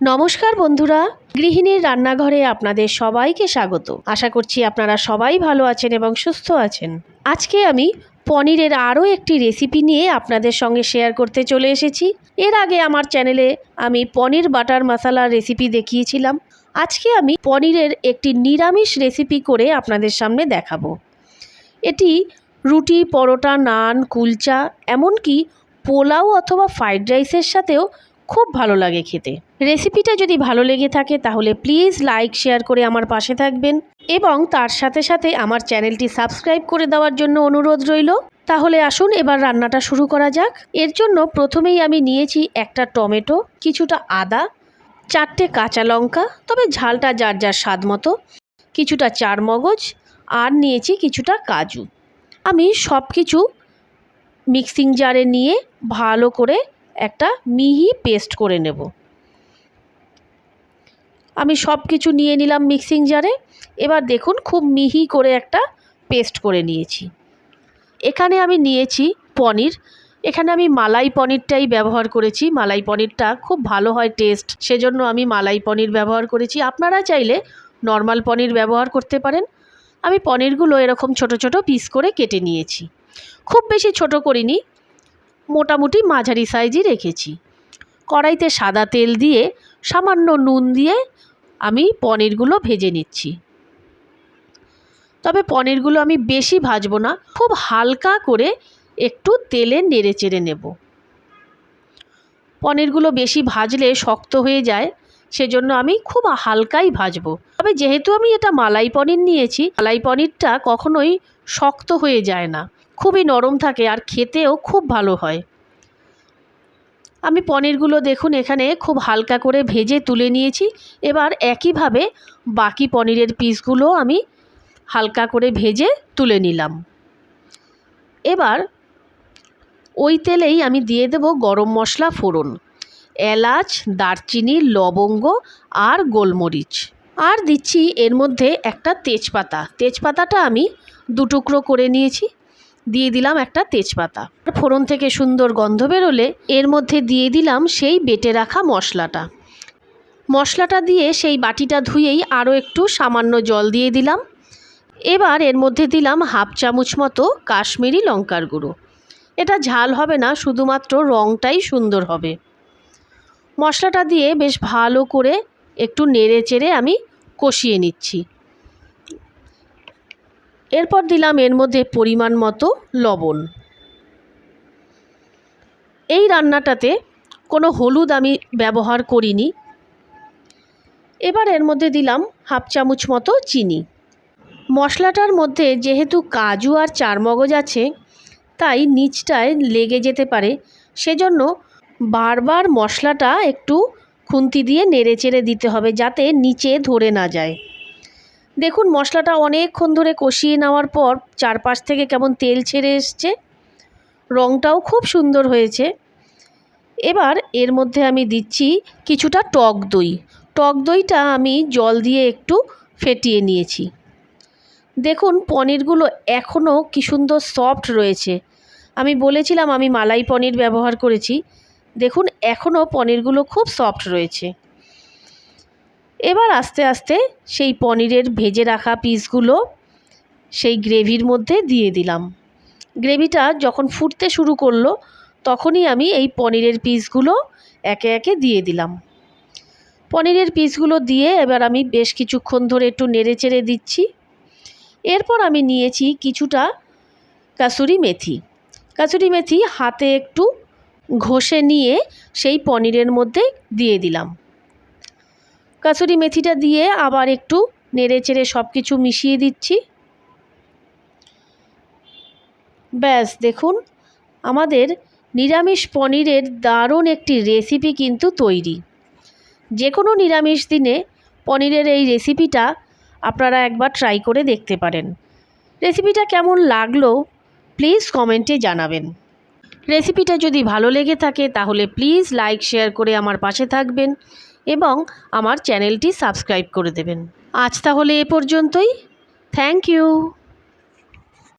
নমস্কার বন্ধুরা। গৃহিণীর রান্নাঘরে আপনাদের সবাইকে স্বাগত। আশা করছি আপনারা সবাই ভালো আছেন এবং সুস্থ আছেন। আজকে আমি পনিরের আরও একটি রেসিপি নিয়ে আপনাদের সঙ্গে শেয়ার করতে চলে এসেছি। এর আগে আমার চ্যানেলে আমি পনির বাটার মশালার রেসিপি দেখিয়েছিলাম। আজকে আমি পনিরের একটি নিরামিষ রেসিপি করে আপনাদের সামনে দেখাবো। এটি রুটি, পরোটা, নান, কুলচা, এমনকি পোলাও অথবা ফ্রাইড রাইসের সাথেও খুব ভালো লাগে খেতে। রেসিপিটা যদি ভালো লেগে থাকে তাহলে প্লিজ লাইক, শেয়ার করে আমার পাশে থাকবেন এবং তার সাথে সাথে আমার চ্যানেলটি সাবস্ক্রাইব করে দেওয়ার জন্য অনুরোধ রইল। তাহলে আসুন এবার রান্নাটা শুরু করা যাক। এর জন্য প্রথমেই আমি নিয়েছি একটা টমেটো, কিছুটা আদা, চারটে কাঁচা লঙ্কা, তবে ঝালটা যার যার স্বাদ মতো, কিছুটা চার মগজ আর নিয়েছি কিছুটা কাজু। আমি সব কিছু মিক্সিং জারে নিয়ে ভালো করে একটা মিহি পেস্ট করে নেব। আমি সব কিছু নিয়ে নিলাম মিক্সিং জারে। এবার দেখুন খুব মিহি করে একটা পেস্ট করে নিয়েছি। এখানে আমি নিয়েছি পনির। এখানে আমি মালাই পনিরটাই ব্যবহার করেছি। মালাই পনিরটা খুব ভালো হয় টেস্ট, সেজন্য আমি মালাই পনির ব্যবহার করেছি। আপনারা চাইলে নর্মাল পনির ব্যবহার করতে পারেন। আমি পনিরগুলো এরকম ছোট ছোট পিস করে কেটে নিয়েছি। খুব বেশি ছোট করিনি মোটামুটি মাঝারি সাইজই রেখেছি। কড়াইতে সাদা তেল দিয়ে সামান্য নুন দিয়ে আমি পনিরগুলো ভেজে নিচ্ছি। তবে পনিরগুলো আমি বেশি ভাজবো না, খুব হালকা করে একটু তেলে নেড়ে চেড়ে নেব। পনিরগুলো বেশি ভাজলে শক্ত হয়ে যায়, সেজন্য আমি খুব হালকাই ভাজবো। তবে যেহেতু আমি এটা মালাই পনির নিয়েছি, মালাই পনিরটা কখনোই শক্ত হয়ে যায় না। খুবই নরম থাকে আর খেতেও খুব ভালো হয়। আমি পনিরগুলো দেখুন এখানে খুব হালকা করে ভেজে তুলে নিয়েছি। এবার একইভাবে বাকি পনিরের পিসগুলো আমি হালকা করে ভেজে তুলে নিলাম। এবার ওই তেলেই আমি দিয়ে দেব গরম মশলা ফোড়ন, এলাচ, দারচিনি, লবঙ্গ আর গোলমরিচ। আর দিচ্ছি এর মধ্যে একটা তেজপাতা। তেজপাতাটা আমি দুটুকরো করে নিয়েছি। দিয়ে দিলাম একটা তেজপাতা। ফোড়ন থেকে সুন্দর গন্ধ বেরোলে এর মধ্যে দিয়ে দিলাম সেই বেটে রাখা মশলাটা। মশলাটা দিয়ে সেই বাটিটা ধুয়েই আরও একটু সামান্য জল দিয়ে দিলাম। এবার এর মধ্যে দিলাম হাফ চামচ মতো কাশ্মীরি লঙ্কার গুঁড়ো। এটা ঝাল হবে না, শুধুমাত্র রঙটাই সুন্দর হবে। মশলাটা দিয়ে বেশ ভালো করে একটু নেড়ে চেড়ে আমি কষিয়ে নিচ্ছি। এরপর দিলাম এর মধ্যে পরিমাণ মতো লবণ। এই রান্নাটাতে কোনো হলুদ আমি ব্যবহার করিনি। এবার এর মধ্যে দিলাম হাফ চামচ মতো চিনি। মশলাটার মধ্যে যেহেতু কাজু আর চারমগজ আছে, তাই নিচটায় লেগে যেতে পারে। সেজন্য বারবার মশলাটা একটু খুন্তি দিয়ে নেড়ে চেড়ে দিতে হবে যাতে নিচে ধরে না যায়। দেখুন, মশলাটা অনেকক্ষণ ধরে কষিয়ে নেওয়ার পর চারপাশ থেকে কেমন তেল ছেড়ে এসছে। রঙটাও খুব সুন্দর হয়েছে। এবার এর মধ্যে আমি দিচ্ছি কিছুটা টক দই। টক দইটা আমি জল দিয়ে একটু ফেটিয়ে নিয়েছি। দেখুন, পনিরগুলো এখনও কি সুন্দর সফট রয়েছে। আমি বলেছিলাম আমি মালাই পনির ব্যবহার করেছি। দেখুন, এখনও পনিরগুলো খুব সফট রয়েছে। এবার আস্তে আস্তে সেই পনিরের ভেজে রাখা পিসগুলো সেই গ্রেভির মধ্যে দিয়ে দিলাম। গ্রেভিটা যখন ফুটতে শুরু করল, তখনই আমি এই পনিরের পিসগুলো একে একে দিয়ে দিলাম। পনিরের পিসগুলো দিয়ে এবার আমি বেশ কিছুক্ষণ ধরে একটু নেড়ে চেড়ে দিচ্ছি। এরপর আমি নিয়েছি কিছুটা কাসুরি মেথি। কাসুরি মেথি হাতে একটু ঘষে নিয়ে সেই পনিরের মধ্যে দিয়ে দিলাম। কাসুরি মেথিটা দিয়ে আবার একটু নেড়ে চেড়ে সব কিছু মিশিয়ে দিচ্ছি। ব্যাস, দেখুন, আমাদের নিরামিষ পনিরের দারুণ একটি রেসিপি কিন্তু তৈরি। যে কোনো নিরামিষ দিনে পনিরের এই রেসিপিটা আপনারা একবার ট্রাই করে দেখতে পারেন। রেসিপিটা কেমন লাগল, প্লিজ কমেন্টে জানাবেন। রেসিপিটা যদি ভালো লেগে থাকে, তাহলে প্লিজ লাইক, শেয়ার করে আমার পাশে থাকবেন। এবং আমার চ্যানেলটি সাবস্ক্রাইব করে দেবেন। আজ তাহলে এ পর্যন্তই। Thank you.